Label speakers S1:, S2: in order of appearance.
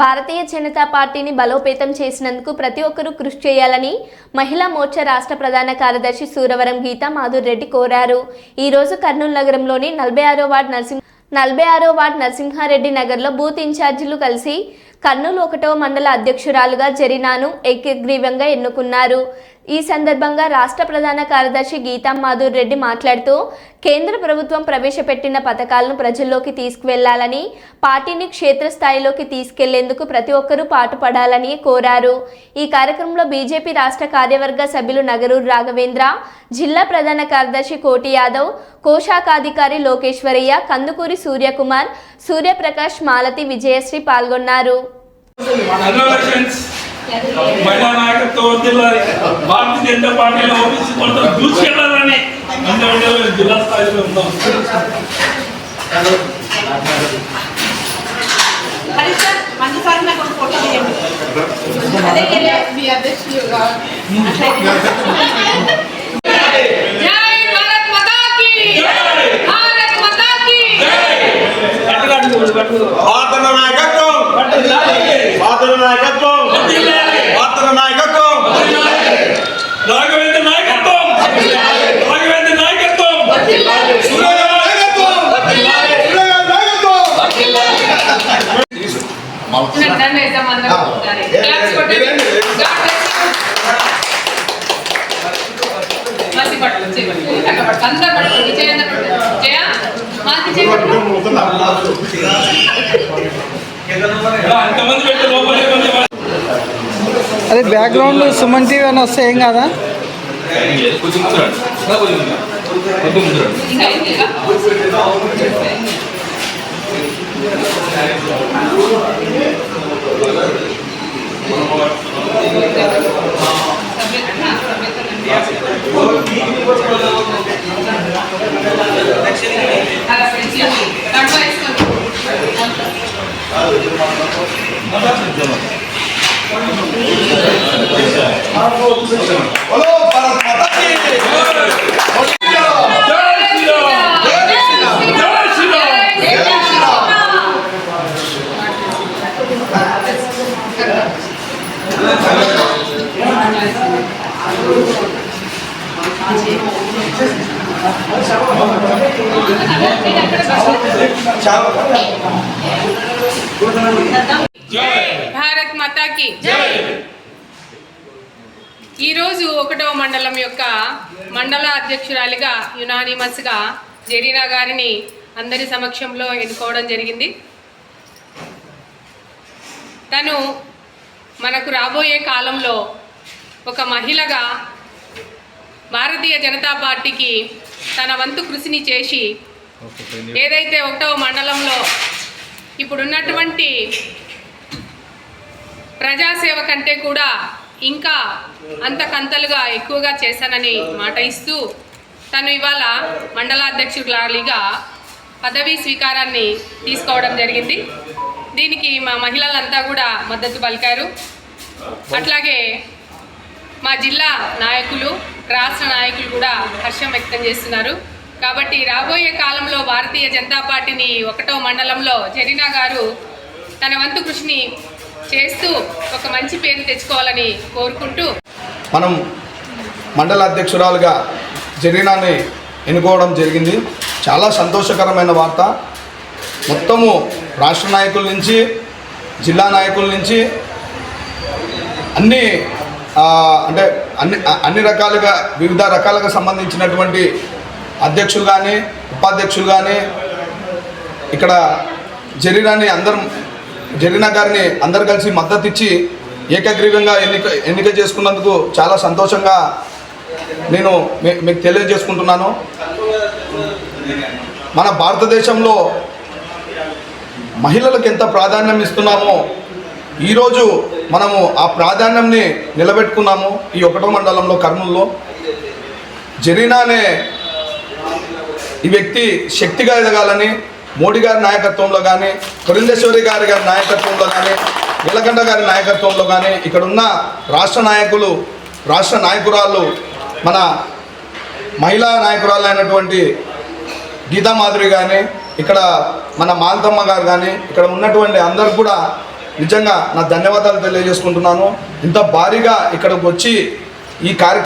S1: భారతీయ జనతా పార్టీని బలోపేతం చేసినందుకు ప్రతి ఒక్కరూ కృషి చేయాలని మహిళా మోర్చా రాష్ట్ర ప్రధాన కార్యదర్శి సూరవరం గీతా మాధుర్ రెడ్డి కోరారు. ఈరోజు కర్నూలు నగరంలోని నలభై ఆరో వార్డు నరసింహ నలభై ఆరో వార్డు నరసింహారెడ్డి నగర్లో బూత్ ఇన్ఛార్జీలు కలిసి కర్నూలు ఒకటవ మండల అధ్యక్షురాలుగా జరినాను ఏకగ్రీవంగా ఎన్నుకున్నారు. ఈ సందర్భంగా రాష్ట్ర ప్రధాన కార్యదర్శి గీతా మాధుర్ రెడ్డి మాట్లాడుతూ కేంద్ర ప్రభుత్వం ప్రవేశపెట్టిన పథకాలను ప్రజల్లోకి తీసుకువెళ్ళాలని పార్టీని క్షేత్రస్థాయిలోకి తీసుకెళ్ళేందుకు ప్రతి ఒక్కరూ పాటుపడాలని కోరారు. ఈ కార్యక్రమంలో బీజేపీ రాష్ట్ర కార్యవర్గ సభ్యులు నగరూరు రాఘవేంద్ర జిల్లా ప్రధాన కార్యదర్శి కోటి యాదవ్ కోశాఖాధికారి లోకేశ్వరయ్య కందుకూరి సూర్యకుమార్ సూర్యప్రకాష్ మాలతి విజయశ్రీ పాల్గొన్నారు.
S2: వర్ధిల్లాలి భారతీయ జనతా పార్టీలో ఓబీసీ కొంత దూసుకెళ్ళాలని అంటే జిల్లా స్థాయిలో ఉన్నాం
S3: హరీష్ సార్ మంచి సార్ నాకు ఒక ఫోటో తీయండి అదే మీ అధ్యక్షులు పట్టు, పట్టు. అందరూ పట్టు. జయ, మాది
S4: అదే బ్యాక్గ్రౌండ్ సుమన్ టీవీ అని వస్తే ఏం కాదా?
S3: ఇంకా?
S5: Tchau. భారత్
S3: మాతాకి. ఈరోజు ఒకటవ మండలం యొక్క మండల అధ్యక్షురాలిగా యునానిమస్గా జరీనా గారిని అందరి సమక్షంలో ఎన్నుకోవడం జరిగింది. తను మనకు రాబోయే కాలంలో ఒక మహిళగా భారతీయ జనతా పార్టీకి తన వంతు కృషిని చేసి ఏదైతే ఒకటవ మండలంలో ఇప్పుడున్నటువంటి ప్రజాసేవ కంటే కూడా ఇంకా అంతకంతలుగా ఎక్కువగా చేశానని మాట ఇస్తూ తను ఇవాళ మండలాధ్యక్షురాలిగా పదవీ స్వీకారాన్ని తీసుకోవడం జరిగింది. దీనికి మా మహిళలంతా కూడా మద్దతు పలికారు. అట్లాగే మా జిల్లా నాయకులు రాష్ట్ర నాయకులు కూడా హర్షం వ్యక్తం చేస్తున్నారు. కాబట్టి రాబోయే కాలంలో భారతీయ జనతా పార్టీని ఒకటో మండలంలో జరీనా గారు తన వంతు కృషిని చేస్తూ ఒక మంచి పేరు తెచ్చుకోవాలని కోరుకుంటూ
S5: మనం మండల అధ్యక్షురాలుగా జరీనాని ఎన్నుకోవడం జరిగింది. చాలా సంతోషకరమైన వార్త. మొత్తము రాష్ట్ర నాయకుల నుంచి జిల్లా నాయకుల నుంచి అన్ని అంటే అన్ని అన్ని రకాలుగా వివిధ రకాలుగా సంబంధించినటువంటి అధ్యక్షులు కానీ ఉపాధ్యక్షులు కానీ ఇక్కడ జరీనాని అందరం జరీనా గారిని అందరు కలిసి మద్దతు ఇచ్చి ఏకగ్రీవంగా ఎన్నిక ఎన్నిక చేసుకున్నందుకు చాలా సంతోషంగా నేను మీకు తెలియజేసుకుంటున్నాను. మన భారతదేశంలో మహిళలకు ఎంత ప్రాధాన్యం ఇస్తున్నామో ఈరోజు మనము ఆ ప్రాధాన్యంని నిలబెట్టుకున్నాము ఈ ఒకటో మండలంలో కర్నూల్లో. జరీనా అనే ఈ వ్యక్తి శక్తిగా ఎదగాలని మోడీ గారి నాయకత్వంలో కానీ పురంధేశ్వరి గారి గారి నాయకత్వంలో కానీ నీలకంఠ గారి నాయకత్వంలో కానీ ఇక్కడ ఉన్న రాష్ట్ర నాయకులు రాష్ట్ర నాయకురాలు మన మహిళా నాయకురాలు అయినటువంటి గీతా మాధురి కానీ ఇక్కడ మన మాలతమ్మ గారు కానీ ఇక్కడ ఉన్నటువంటి అందరు కూడా నిజంగా నా ధన్యవాదాలు తెలియజేసుకుంటున్నాను. ఇంత భారీగా ఇక్కడికి వచ్చి ఈ కార్య